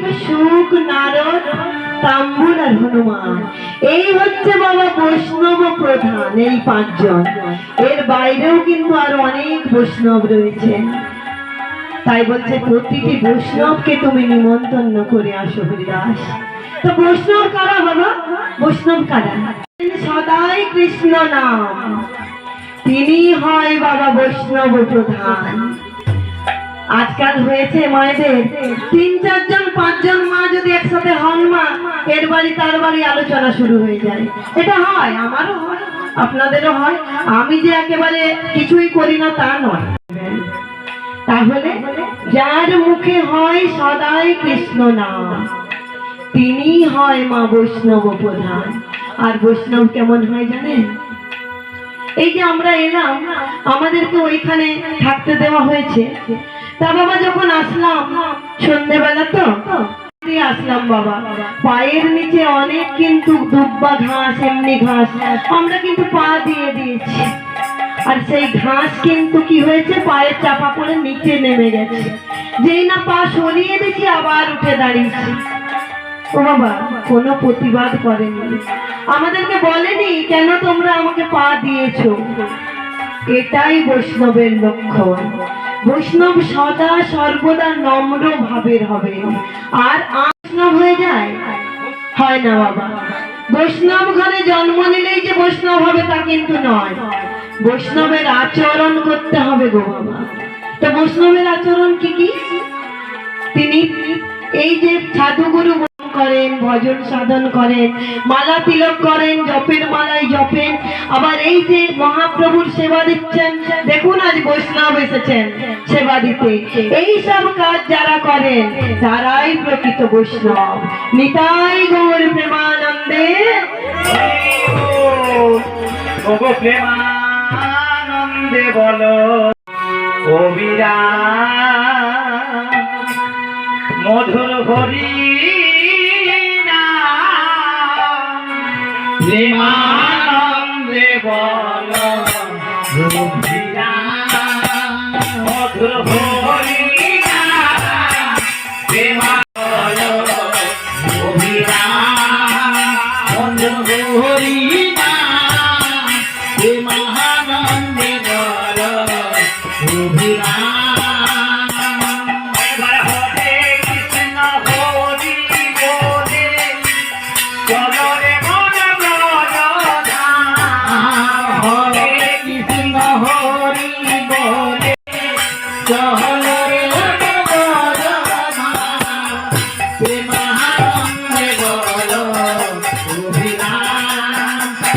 সুখ, নারদ, তাম্বুল আর হনুমান। এই হচ্ছে বাবা বৈষ্ণব প্রধান, এই পাঁচজন। এর বাইরেও কিন্তু আরও অনেক বৈষ্ণব রয়েছে। তাই বলছে, প্রতিটি বৈষ্ণবকে তুমি নিমন্ত্রণ করে আসো হরিদাস। তো বৈষ্ণব কারা বাবা? বৈষ্ণব কারা? সদাই কৃষ্ণ নাম। তিনি হয় বাবা বৈষ্ণব প্রধান। আজকাল হয়েছে মায়েদের। তিন, চারজন, পাঁচজন মা যদি একসাথে হন মা, এর বাড়ি তার বাড়ি আলোচনা শুরু হয়ে যায়। এটা হয়, আমারও হয়, আপনাদেরও হয়। আমি যে একেবারে কিছুই করি না তা নয়। তাহলে যার মুখে হয় সদাই কৃষ্ণ নাম তিনি হয় মা বৈষ্ণব প্রধান। আর বৈষ্ণব কেমন হয় জানেন? এই যে আমরা এলাম, আমাদেরকে ওইখানে থাকতে দেওয়া হয়েছে। তা বাবা যখন আসলাম সন্ধ্যেবেলা তো আসলাম বাবা। পায়ের নিচে অনেক কিন্তু দুব্বা ঘাস, এমনি ঘাস। আমরা কিন্তু পা দিয়ে দিয়েছি। আর সেই ঘাস কিন্তু কি হয়েছে? পায়ের চাপা পড়ে নিচে নেমে গেছে। যেই না পা সরিয়ে দিয়েছি, আবার উঠে দাঁড়িয়েছি। ও বাবা, কোনো প্রতিবাদ করেনি। আমাদেরকে বলেনি, কেন তোমরা আমাকে পা দিয়েছ? এটাই বৈষ্ণবের লক্ষণ। বৈষ্ণব সদা সর্বদা নম্র ভাবের হবে। আর বৈষ্ণব হয়ে যায়? হয় না বাবা। বৈষ্ণব ঘরে জন্ম নিলেই যে বৈষ্ণব হবে তা কিন্তু নয়। বৈষ্ণবের আচরণ করতে হবে গো বাবা। তো বৈষ্ণবের আচরণ কি কি? তিনি এই যে সাধুগুরু করেন, ভজন সাধন করেন, মালা তিলক করেন, জপের মালাই জপেন। আবার এই যে মহাপ্রভুর সেবা দিচ্ছেন, দেখুন আজ বৈষ্ণব এসেছেন সেবা দিতে। এই সব কাজ যারা করেন, তারাই প্রকৃত বৈষ্ণব। নিতাই গৌর প্রেমানন্দে। প্রেমানন্দে বলো, কবিরা, মধুর হরি Thank you.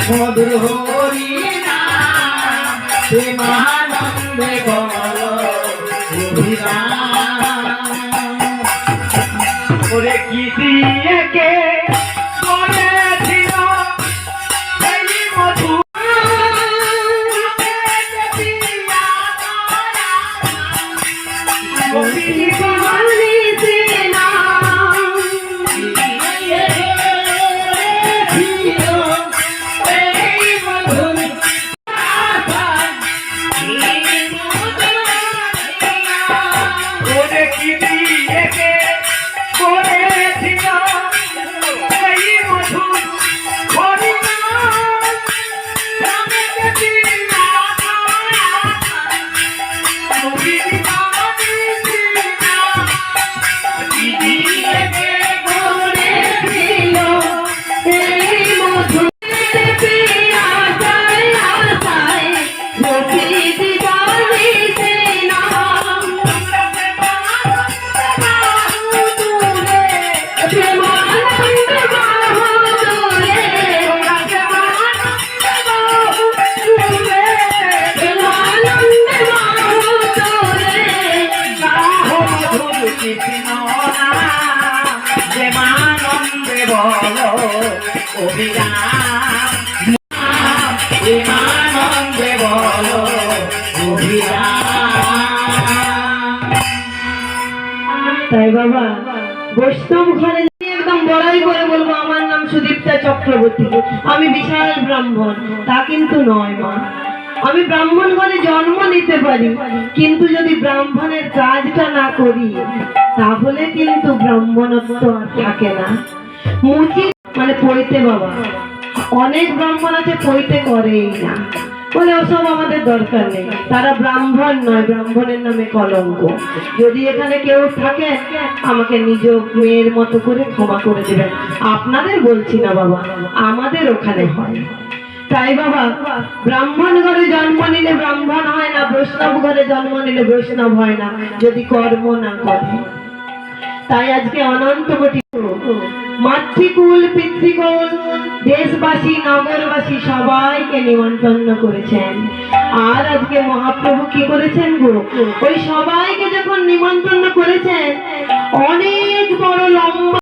মধুর হরি প্রেমানন্দে অভিরাম। ওরে কি দিয়েকে করেছিল এই বলো অভিরাম। তাই বাবা? বৈষ্ণব ঘরে একদম বড়াই করে বলব, আমার নাম সুদীপ্তা চক্রবর্তী। আমি বিশাল ব্রাহ্মণ, তা কিন্তু নয় মা। আমি ব্রাহ্মণ ঘরে জন্ম নিতে পারি, কিন্তু যদি ব্রাহ্মণের কাজটা না করি, তাহলে কিন্তু ব্রাহ্মণত্ব আর থাকে না। মুচি মানে পইতে বাবা। অনেক ব্রাহ্মণ আছে পইতে করেই না। বলে, ওসব আমাদের দরকার নেই। তারা ব্রাহ্মণ নয়, ব্রাহ্মণের নামে কলঙ্ক। যদি এখানে কেউ থাকে, আমাকে নিজ মেয়ের মতো করে ক্ষমা করে দেবেন। আপনাদের বলছি না বাবা, আমাদের ওখানে হয়। তাই বাবা, ব্রাহ্মণ ঘরে জন্ম নিলে ব্রাহ্মণ হয় না, বৈষ্ণব ঘরে জন্ম নিলে বৈষ্ণব হয় না, যদি কর্ম না করে। তাই আজকে অনন্ত মাতৃকুল পিতৃকুল, দেশবাসী, নগরবাসী সবাইকে নিমন্ত্রণ করেছেন। আর আজকে মহাপ্রভু কি করেছেন গো? ওই সবাইকে যখন নিমন্ত্রণ করেছেন, অনেক বড় লম্বা